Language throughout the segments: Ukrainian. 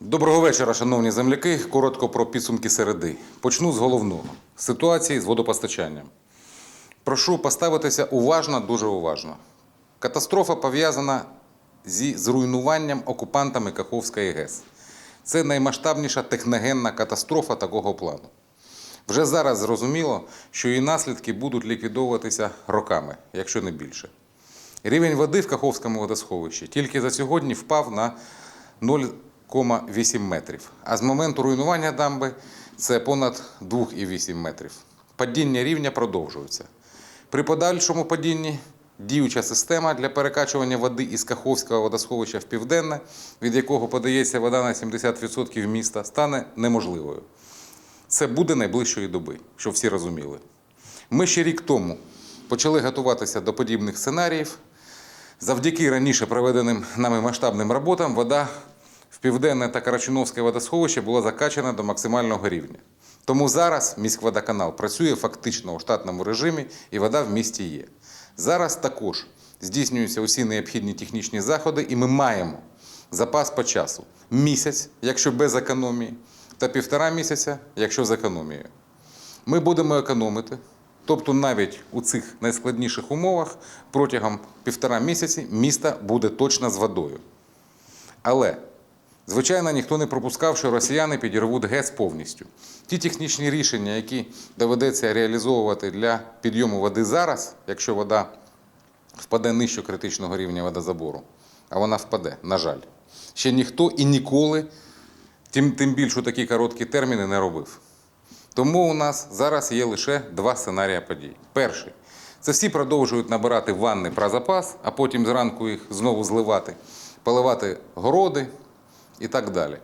Доброго вечора, шановні земляки. Коротко про підсумки середи. Почну з головного ситуації з водопостачанням. Прошу поставитися уважно, дуже уважно. Катастрофа пов'язана зі зруйнуванням окупантами Каховської ГЕС. Це наймасштабніша техногенна катастрофа такого плану. Вже зараз зрозуміло, що її наслідки будуть ліквідовуватися роками, якщо не більше. Рівень води в Каховському водосховищі тільки за сьогодні впав на 0,8 метрів. А з моменту руйнування дамби це понад 2,8 метрів. Падіння рівня продовжується. При подальшому падінні діюча система для перекачування води із Каховського водосховища в південне, від якого подається вода на 70% міста, стане неможливою. Це буде найближчої доби, щоб всі розуміли. Ми ще рік тому почали готуватися до подібних сценаріїв. Завдяки раніше проведеним нами масштабним роботам вода в південне та Карачуновське водосховище була закачана до максимального рівня. Тому зараз міськводоканал працює фактично у штатному режимі і вода в місті є. Зараз також здійснюються усі необхідні технічні заходи, і ми маємо запас по часу місяць, якщо без економії, та півтора місяця, якщо з економією. Ми будемо економити. Тобто навіть у цих найскладніших умовах протягом півтора місяці місто буде точно з водою. Але, звичайно, ніхто не пропускав, що росіяни підірвуть ГЕС повністю. Ті технічні рішення, які доведеться реалізовувати для підйому води зараз, якщо вода впаде нижче критичного рівня водозабору, а вона впаде, на жаль, ще ніхто і ніколи, тим, тим більше такі короткі терміни, не робив. Тому у нас зараз є лише два сценарії подій. Перший це всі продовжують набирати ванни про запас, а потім зранку їх знову зливати, поливати городи і так далі.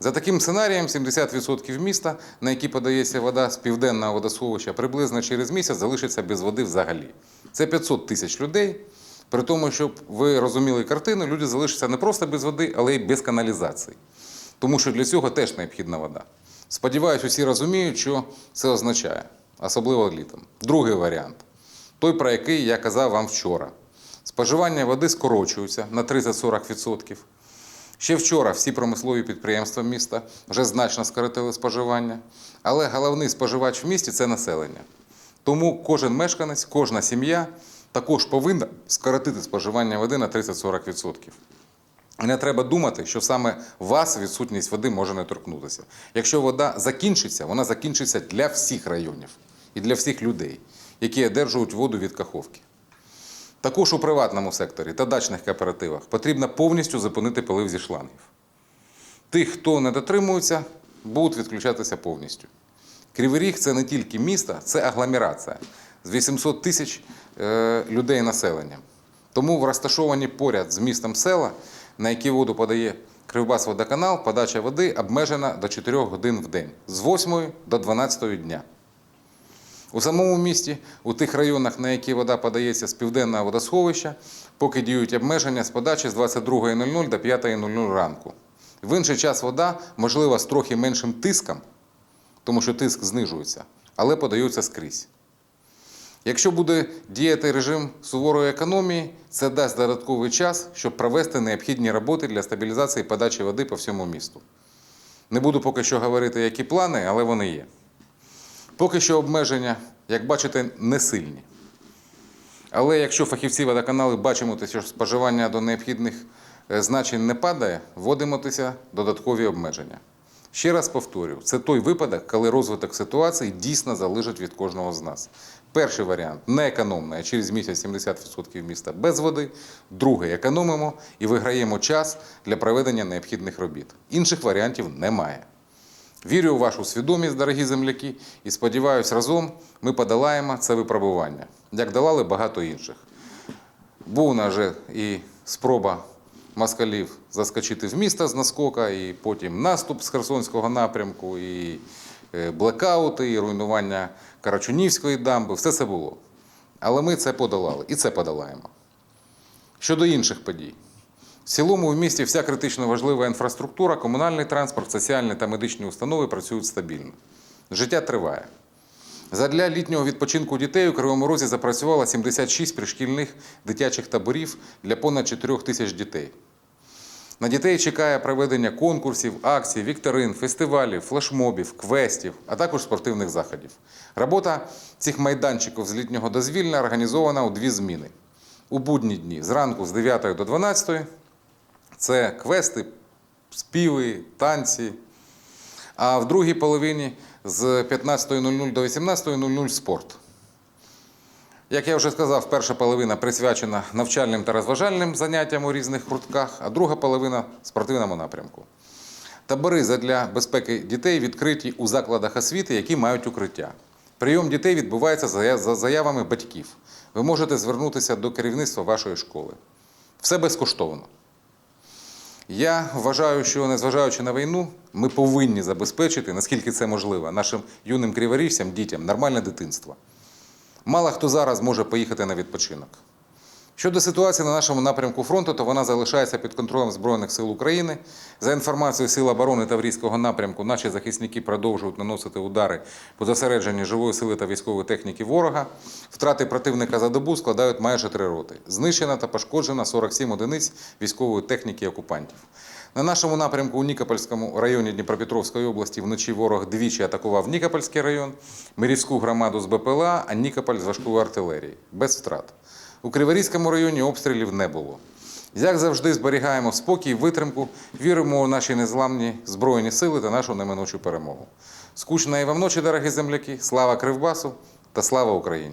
За таким сценарієм, 70% міста, на які подається вода з південного водосховища, приблизно через місяць залишиться без води взагалі. Це 500 тисяч людей. При тому, щоб ви розуміли картину, люди залишаться не просто без води, але й без каналізації. Тому що для цього теж необхідна вода. Сподіваюсь, усі розуміють, що це означає, особливо літом. Другий варіант той, про який я казав вам вчора. Споживання води скорочується на 30-40%. Ще вчора всі промислові підприємства міста вже значно скоротили споживання, але головний споживач в місті це населення. Тому кожен мешканець, кожна сім'я також повинна скоротити споживання води на 30-40%. І не треба думати, що саме вас відсутність води може не торкнутися. Якщо вода закінчиться, вона закінчиться для всіх районів і для всіх людей, які одержують воду від каховки. Також у приватному секторі та дачних кооперативах потрібно повністю зупинити полив зі шлангів. Тих, хто не дотримується, будуть відключатися повністю. Кривий Ріг це не тільки місто, це агломерація з 800 тисяч е, людей населення. Тому в розташовані поряд з містом села, на які воду подає Кривбас водоканал, подача води обмежена до 4 годин в день з 8 до 12 дня. У самому місті, у тих районах, на які вода подається з південного водосховища, поки діють обмеження з подачі з 22.00 до 5.00 ранку. В інший час вода, можливо, з трохи меншим тиском, тому що тиск знижується, але подаються скрізь. Якщо буде діяти режим суворої економії, це дасть додатковий час, щоб провести необхідні роботи для стабілізації подачі води по всьому місту. Не буду поки що говорити, які плани, але вони є. Поки що обмеження, як бачите, не сильні. Але якщо фахівці водоканали бачимо, що споживання до необхідних е, значень не падає, вводимося додаткові обмеження. Ще раз повторю, це той випадок, коли розвиток ситуації дійсно залежить від кожного з нас. Перший варіант не економний, а через місяць 70% міста без води. Другий економимо і виграємо час для проведення необхідних робіт. Інших варіантів немає. Вірю у вашу свідомість, дорогі земляки, і сподіваюся, разом ми подолаємо це випробування, як долали багато інших. Був вже і спроба москалів заскочити в місто з наскока, і потім наступ з Херсонського напрямку, і е, блекаути, і руйнування Карачунівської дамби. Все це було. Але ми це подолали і це подолаємо. Щодо інших подій. В цілому в місті вся критично важлива інфраструктура, комунальний транспорт, соціальні та медичні установи працюють стабільно. Життя триває. Задля літнього відпочинку дітей у Кривому Розі запрацювало 76 пришкільних дитячих таборів для понад 4 тисяч дітей. На дітей чекає проведення конкурсів, акцій, вікторин, фестивалів, флешмобів, квестів, а також спортивних заходів. Робота цих майданчиків з літнього дозвілля організована у дві зміни. У будні дні зранку з 9 до 12 це квести, співи, танці. А в другій половині з 15.00 до 18.00 спорт. Як я вже сказав, перша половина присвячена навчальним та розважальним заняттям у різних гуртках, а друга половина спортивному напрямку. Табори задля безпеки дітей відкриті у закладах освіти, які мають укриття. Прийом дітей відбувається за заявами батьків. Ви можете звернутися до керівництва вашої школи. Все безкоштовно. Я вважаю, що незважаючи на війну, ми повинні забезпечити, наскільки це можливо, нашим юним криворіжцям, дітям нормальне дитинство. Мало хто зараз може поїхати на відпочинок. Щодо ситуації на нашому напрямку фронту, то вона залишається під контролем Збройних сил України. За інформацією Сил оборони Таврійського напрямку, наші захисники продовжують наносити удари по зосередженні живої сили та військової техніки ворога. Втрати противника за добу складають майже три роти. Знищено та пошкоджено 47 одиниць військової техніки окупантів. На нашому напрямку у Нікопольському районі Дніпропетровської області вночі ворог двічі атакував Нікопольський район, Мирівську громаду з БПЛА, а Нікополь з важкої артилерії. Без втрат. У Криворізькому районі обстрілів не було. Як завжди, зберігаємо спокій, витримку, віримо у наші незламні збройні сили та нашу неминучу перемогу. Скучної вам ночі, дорогі земляки! Слава Кривбасу та слава Україні!